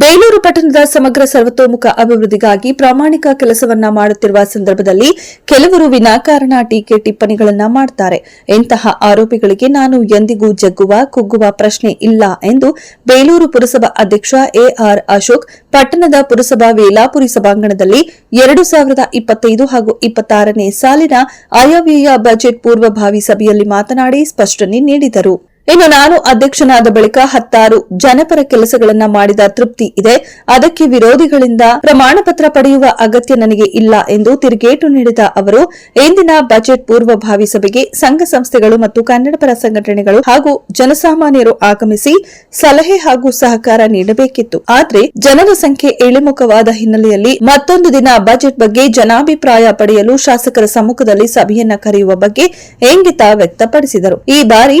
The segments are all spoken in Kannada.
ಬೇಲೂರು ಪಟ್ಟಣದ ಸಮಗ್ರ ಸರ್ವತೋಮುಖ ಅಭಿವೃದ್ಧಿಗಾಗಿ ಪ್ರಾಮಾಣಿಕ ಕೆಲಸವನ್ನ ಮಾಡುತ್ತಿರುವ ಸಂದರ್ಭದಲ್ಲಿ ಕೆಲವರು ವಿನಾಕಾರಣ ಟೀಕೆ ಟಿಪ್ಪಣಿಗಳನ್ನ ಮಾಡುತ್ತಾರೆ ಇಂತಹ ಆರೋಪಿಗಳಿಗೆ ನಾನು ಎಂದಿಗೂ ಜಗ್ಗುವ, ಕುಗ್ಗುವ ಪ್ರಶ್ನೆ ಇಲ್ಲ ಎಂದು ಬೇಲೂರು ಪುರಸಭಾ ಅಧ್ಯಕ್ಷ ಎಆರ್ ಅಶೋಕ್, ಪಟ್ಟಣದ ಪುರಸಭಾ ವೇಲಾಪುರಿ ಸಭಾಂಗಣದಲ್ಲಿ ಎರಡು ಸಾವಿರದ ಇಪ್ಪತ್ತೈದು ಹಾಗೂ ಇಪ್ಪತ್ತಾರನೇ ಸಾಲಿನ ಆಯವ್ಯಯ ಬಜೆಟ್ ಪೂರ್ವಭಾವಿ ಸಭೆಯಲ್ಲಿ ಮಾತನಾಡಿ ಸ್ಪಷ್ಟನೆ ನೀಡಿದರು. ಇನ್ನು ನಾನು ಅಧ್ಯಕ್ಷನಾದ ಬಳಿಕ ಹತ್ತಾರು ಜನಪರ ಕೆಲಸಗಳನ್ನ ಮಾಡಿದ ತೃಪ್ತಿ ಇದೆ. ಅದಕ್ಕೆ ವಿರೋಧಿಗಳಿಂದ ಪ್ರಮಾಣ ಪತ್ರ ಪಡೆಯುವ ಅಗತ್ಯ ನನಗೆ ಇಲ್ಲ ಎಂದು ತಿರುಗೇಟು ನೀಡಿದ ಅವರು, ಇಂದಿನ ಬಜೆಟ್ ಪೂರ್ವಭಾವಿ ಸಭೆಗೆ ಸಂಘ ಸಂಸ್ಥೆಗಳು ಮತ್ತು ಕನ್ನಡಪರ ಸಂಘಟನೆಗಳು ಹಾಗೂ ಜನಸಾಮಾನ್ಯರು ಆಗಮಿಸಿ ಸಲಹೆ ಹಾಗೂ ಸಹಕಾರ ನೀಡಬೇಕಿತ್ತು. ಆದರೆ ಜನರ ಸಂಖ್ಯೆ ಇಳಿಮುಖವಾದ ಹಿನ್ನೆಲೆಯಲ್ಲಿ ಮತ್ತೊಂದು ದಿನ ಬಜೆಟ್ ಬಗ್ಗೆ ಜನಾಭಿಪ್ರಾಯ ಪಡೆಯಲು ಶಾಸಕರ ಸಮ್ಮುಖದಲ್ಲಿ ಸಭೆಯನ್ನ ಕರೆಯುವ ಬಗ್ಗೆ ಇಂಗಿತ ವ್ಯಕ್ತಪಡಿಸಿದರು. ಈ ಬಾರಿ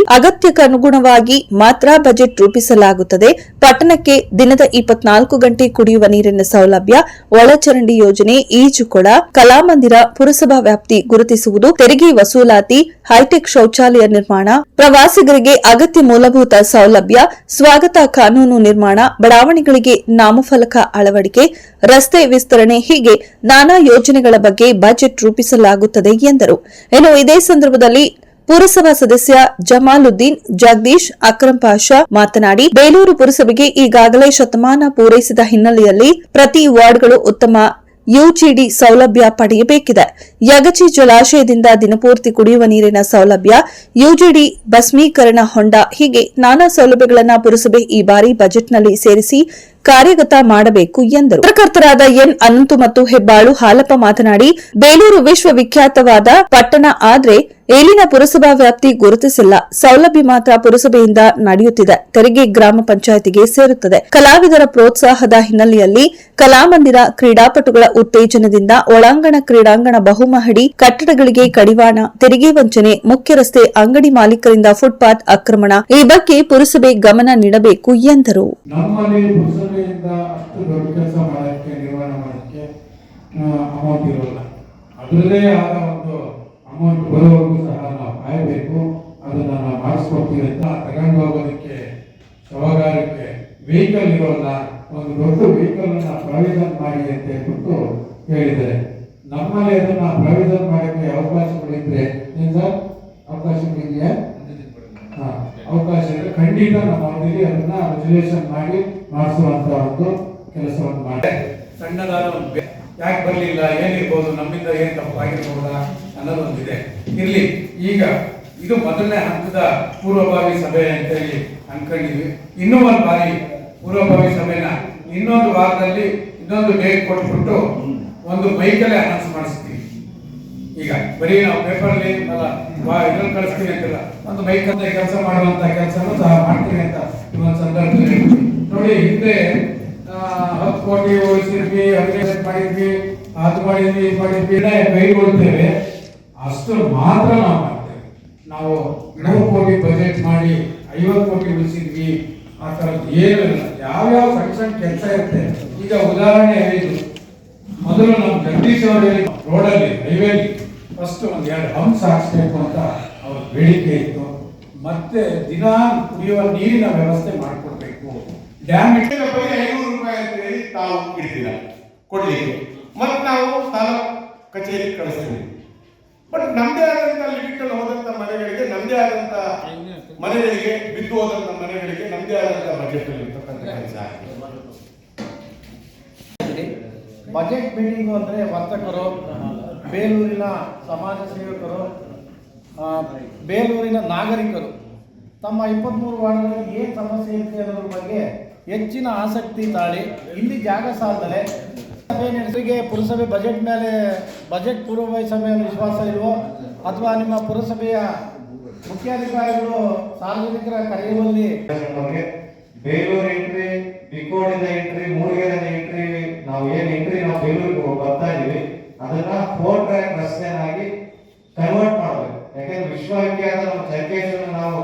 ಅಗತ್ಯಕ್ಕನುಗುಣವಾಗಿ ಮಾತ್ರ ಬಜೆಟ್ ರೂಪಿಸಲಾಗುತ್ತದೆ. ಪಟ್ಟಣಕ್ಕೆ ದಿನದ ಇಪ್ಪತ್ನಾಲ್ಕು ಗಂಟೆ ಕುಡಿಯುವ ನೀರಿನ ಸೌಲಭ್ಯ, ಒಳಚರಂಡಿ ಯೋಜನೆ, ಈಜುಕೊಳ, ಕಲಾಮಂದಿರ, ಪುರಸಭಾ ವ್ಯಾಪ್ತಿ ಗುರುತಿಸುವುದು, ತೆರಿಗೆ ವಸೂಲಾತಿ, ಹೈಟೆಕ್ ಶೌಚಾಲಯ ನಿರ್ಮಾಣ, ಪ್ರವಾಸಿಗರಿಗೆ ಅಗತ್ಯ ಮೂಲಭೂತ ಸೌಲಭ್ಯ, ಸ್ವಾಗತ ಕಾನೂನು ನಿರ್ಮಾಣ, ಬಡಾವಣೆಗಳಿಗೆ ನಾಮಫಲಕ ಅಳವಡಿಕೆ, ರಸ್ತೆ ವಿಸ್ತರಣೆ ಹೀಗೆ ನಾನಾ ಯೋಜನೆಗಳ ಬಗ್ಗೆ ಬಜೆಟ್ ರೂಪಿಸಲಾಗುತ್ತದೆ ಎಂದರು. ಇನ್ನು ಇದೇ ಸಂದರ್ಭದಲ್ಲಿ ಪುರಸಭಾ ಸದಸ್ಯ ಜಮಾಲುದ್ದೀನ್ ಜಗದೀಶ್ ಅಕ್ರಂ ಪಾಷಾ ಮಾತನಾಡಿ, ಬೇಲೂರು ಪುರಸಭೆಗೆ ಈಗಾಗಲೇ ಶತಮಾನ ಪೂರೈಸಿದ ಹಿನ್ನೆಲೆಯಲ್ಲಿ ಪ್ರತಿ ವಾರ್ಡ್ಗಳು ಉತ್ತಮ ಯುಜಿಡಿ ಸೌಲಭ್ಯ ಪಡೆಯಬೇಕಿದೆ. ಯಗಚಿ ಜಲಾಶಯದಿಂದ ದಿನಪೂರ್ತಿ ಕುಡಿಯುವ ನೀರಿನ ಸೌಲಭ್ಯ, ಯುಜಿಡಿ ಭಸ್ಮೀಕರಣ ಹೊಂಡ ಹೀಗೆ ನಾನಾ ಸೌಲಭ್ಯಗಳನ್ನು ಪುರಸಭೆ ಈ ಬಾರಿ ಬಜೆಟ್ನಲ್ಲಿ ಸೇರಿಸಿ ಕಾರ್ಯಗತ ಮಾಡಬೇಕು ಎಂದರು. ಪತ್ರಕರ್ತರಾದ ಎನ್. ಅನಂತು ಮತ್ತು ಹೆಬ್ಬಾಳು ಹಾಲಪ್ಪ ಮಾತನಾಡಿ, ಬೇಲೂರು ವಿಶ್ವವಿಖ್ಯಾತವಾದ ಪಟ್ಟಣ ಆದ್ರೆ ಏಲಿನ ಪುರಸಭಾ ವ್ಯಾಪ್ತಿ ಗುರುತಿಸಿಲ್ಲ. ಸೌಲಭ್ಯ ಮಾತ್ರ ಪುರಸಭೆಯಿಂದ ನಡೆಯುತ್ತಿದೆ. ತೆರಿಗೆ ಗ್ರಾಮ ಪಂಚಾಯತಿಗೆ ಸೇರುತ್ತದೆ. ಕಲಾವಿದರ ಪ್ರೋತ್ಸಾಹದ ಹಿನ್ನೆಲೆಯಲ್ಲಿ ಕಲಾಮಂದಿರ ಕ್ರೀಡಾಪಟುಗಳ ಉತ್ತೇಜನದಿಂದ ಒಳಾಂಗಣ ಕ್ರೀಡಾಂಗಣ ಬಹುಮಹಡಿ ಕಟ್ಟಡಗಳಿಗೆ ಕಡಿವಾಣ, ತೆರಿಗೆ ವಂಚನೆ, ಮುಖ್ಯ ರಸ್ತೆ ಅಂಗಡಿ ಮಾಲೀಕರಿಂದ ಫುಟ್ಪಾತ್ ಆಕ್ರಮಣ ಈ ಬಗ್ಗೆ ಪುರಸಭೆ ಗಮನ ನೀಡಬೇಕು ಎಂದರು. ಪುರಸಭೆಯಿಂದ ಅಷ್ಟು ದೊಡ್ಡ ಕೆಲಸ ಮಾಡೋಕ್ಕೆ ನಿರ್ವಹಣೆ ಮಾಡೋಕ್ಕೆ ಅಮೌಂಟ್ ಇರೋಲ್ಲ. ಅದರಲ್ಲೇ ಆದ ಒಂದು ಅಮೌಂಟ್ ಬರೋವರೆಗೂ ಸಹ ನಾವು ಕಾಯಬೇಕು. ಅದನ್ನು ನಾವು ಮಾಡಿಸ್ಕೊಡ್ತೀವಿ ಅಂತ ತಗೊಂಡು ಹೋಗೋದಕ್ಕೆ ಶವಗಾರಕ್ಕೆ ವೆಹಿಕಲ್ ಇರೋಲ್ಲ. ಒಂದು ದೊಡ್ಡ ವೆಹಿಕಲ್ ಅನ್ನ ಪ್ರಾವಿಷನ್ ಮಾಡಿ ಅಂತ ಹೇಳ್ಬಿಟ್ಟು ಹೇಳಿದರೆ ನಮ್ಮಲ್ಲಿ ಅದನ್ನ ಪ್ರಾವಿಷನ್ ಮಾಡೋಕ್ಕೆ ಅವಕಾಶಗಳಿದ್ರೆ ಏನು ಸರ್? ಅವಕಾಶಗಳಿದೆಯಾ? ಹಾ, ಅವಕಾಶ ಇದೆ. ಖಂಡಿತ ನಮ್ಮ ಅವಧಿಗೆ ಅದನ್ನ ರೆಸಲ್ಯೂಷನ್ ಮಾಡಿ ಮಾಡಿಸುವಂತ ಒಂದು ಕೆಲಸವನ್ನು ಮಾಡಿ. ಸಣ್ಣದಾದ ಒಂದು ಯಾಕೆ ಬರಲಿಲ್ಲ ಏನಿರ್ಬೋದು ನಮ್ಮಿಂದ ಏನ್ ತಪ್ಪಾಗಿರ್ಬೋದಾ ಅನ್ನೋದೊಂದಿದೆ ಇರ್ಲಿ ಈಗ ಇದು ಮೊದಲನೇ ಹಂತದ ಪೂರ್ವಭಾವಿ ಸಭೆ ಅಂತೇಳಿ ಅನ್ಕೊಂಡಿದ್ವಿ ಇನ್ನೂ ಒಂದು ಬಾರಿ ಪೂರ್ವಭಾವಿ ಸಭೆನ ಇನ್ನೊಂದು ವಾರದಲ್ಲಿ ಇನ್ನೊಂದು ಡೇಟ್ ಕೊಟ್ಬಿಟ್ಟು ಒಂದು ಬೈಕಲ್ಲೇ ಅನೌನ್ಸ್ ಮಾಡಿಸ್ತೀವಿ. ಈಗ ಬರೀ ನಾವು ಪೇಪರ್ಲಿ ಇದ್ರಲ್ಲಿ ಕಳಿಸ್ತೀವಿ ಅಂತಿಲ್ಲ. ಒಂದು ಬೈಕ್ ಅಂತ ಕೆಲಸ ಮಾಡುವಂತ ಕೆಲಸನೂ ಸಹ ಮಾಡ್ತೀವಿ ಅಂತ ಈ ಒಂದು ಸಂದರ್ಭದಲ್ಲಿ. ನೋಡಿ, ಹಿಂದೆ ಹತ್ತು ಕೋಟಿ ಉಳಿಸಿದ್ವಿ, ಹದಿನೈದು ಮಾಡಿದ್ವಿ ಅದು ಮಾಡಿದ್ವಿ ಇದು ಮಾಡಿದ್ವಿ ಕೈಗೊಳ್ತೇವೆ. ಅಷ್ಟು ಮಾತ್ರ ನಾವು ಮಾಡ್ತೇವೆ. ನಾವು ನೂರು ಕೋಟಿ ಬಜೆಟ್ ಮಾಡಿ ಐವತ್ತು ಕೋಟಿ ಉಳಿಸಿದ್ವಿ. ಆ ಥರದ್ದು ಏನೂ ಇಲ್ಲ. ಯಾವ್ಯಾವ ಸಣ್ಣ ಸಣ್ಣ ಕೆಲಸ ಇರುತ್ತೆ. ಈಗ ಉದಾಹರಣೆ ಹೇಳಿದ್ರು ಮೊದಲು ನಮ್ಮ ಜಗದೀಶ್ ಅವರಲ್ಲಿ ರೋಡಲ್ಲಿ ಹೈವೇಲಿ ಫಸ್ಟ್ ಒಂದು ಎರಡು ಹಂಸ ಹಾಕ್ಸ್ಬೇಕು ಅಂತ ಅವ್ರ ಬೇಡಿಕೆ ಇತ್ತು. ಮತ್ತೆ ದಿನ ಕುಡಿಯುವ ನೀರಿನ ವ್ಯವಸ್ಥೆ ಮಾಡಿಕೊಡ್ಬೇಕು. ಡ್ಯಾಮ್ ಇಟ್ಟಿನ ಇದರ ಬಗ್ಗೆ ಐನೂರು ರೂಪಾಯಿ ಅಂತ ಹೇಳಿ ತಾವು ಇಡ್ತೀರ? ಕೊಡ್ಲಿಕ್ಕೆ. ಮತ್ತೆ ನಾವು ತಾಲೂಕ್ ಕಚೇರಿ ಕಳಿಸ್ತೀವಿ. ಬಟ್ ನಮ್ದೇ ಆದಂತ ಲಿಮಿಟ್ ಅಲ್ಲಿ ಹೋದಂತ ಮನೆಗಳಿಗೆ ನಮ್ದೇ ಆದಂತ ಮನೆಗಳಿಗೆ ಬಿದ್ದು ಹೋದಂತ ಮನೆಗಳಿಗೆ ನಮ್ದೇ ಆದಂತ ಬಜೆಟ್ ಅಲ್ಲಿ ಇರ್ತಕ್ಕಂಥ ಕೆಲಸ ಬಜೆಟ್ ಮೀಟಿಂಗ್ ಅಂದರೆ ವರ್ತಕರು ಬೇಲೂರಿನ ಸಮಾಜ ಸೇವಕರು ಬೇಲೂರಿನ ನಾಗರಿಕರು ತಮ್ಮ ಇಪ್ಪತ್ತ್ಮೂರು ವಾರ್ಡ್ಗಳಲ್ಲಿ ಏನು ಸಮಸ್ಯೆ ಇರುತ್ತೆ ಅನ್ನೋದ್ರ ಬಗ್ಗೆ ಹೆಚ್ಚಿನ ಆಸಕ್ತಿ ತಾಳಿ ಇಲ್ಲಿ ಜಾಗ ಸಾಲದಲೆ ಸಭೆ ನಡೆಸಿಗೆ ಪುರಸಭೆ ಬಜೆಟ್ ಮೇಲೆ, ಬಜೆಟ್ ಪೂರ್ವಭಾವಿ ಸಭೆಯಲ್ಲಿ ವಿಶ್ವಾಸ ಇಲ್ವೋ ಅಥವಾ ನಿಮ್ಮ ಪುರಸಭೆಯ ಮುಖ್ಯಾಧಿಕಾರಿಗಳು ಸಾರ್ವಜನಿಕರ ಕರೆಯುವಲ್ಲಿ ಬೇಲೂರು ಎಂಟ್ರಿ ಬಿಕೋಡಿನ ಎಂಟ್ರಿ ಮೂಡಿಗೆರೆನ ಎಂಟ್ರಿ, ನಾವು ಏನು ಎಂಟ್ರಿ, ನಾವು ಬೇಲೂರಿಗೆ ಬರ್ತಾ ಇದೀವಿ. ಅದನ್ನ ಫೋರ್ ಟ್ರ್ಯಾಕ್ ರಸ್ತೆನಾಗಿ ಕನ್ವರ್ಟ್ ಮಾಡಬೇಕು. ಯಾಕಂದ್ರೆ ವಿಶ್ವವಿಖ್ಯಾತ ನಮ್ಮ ಚರ್ಕೇಶ್ವರ ನಾವು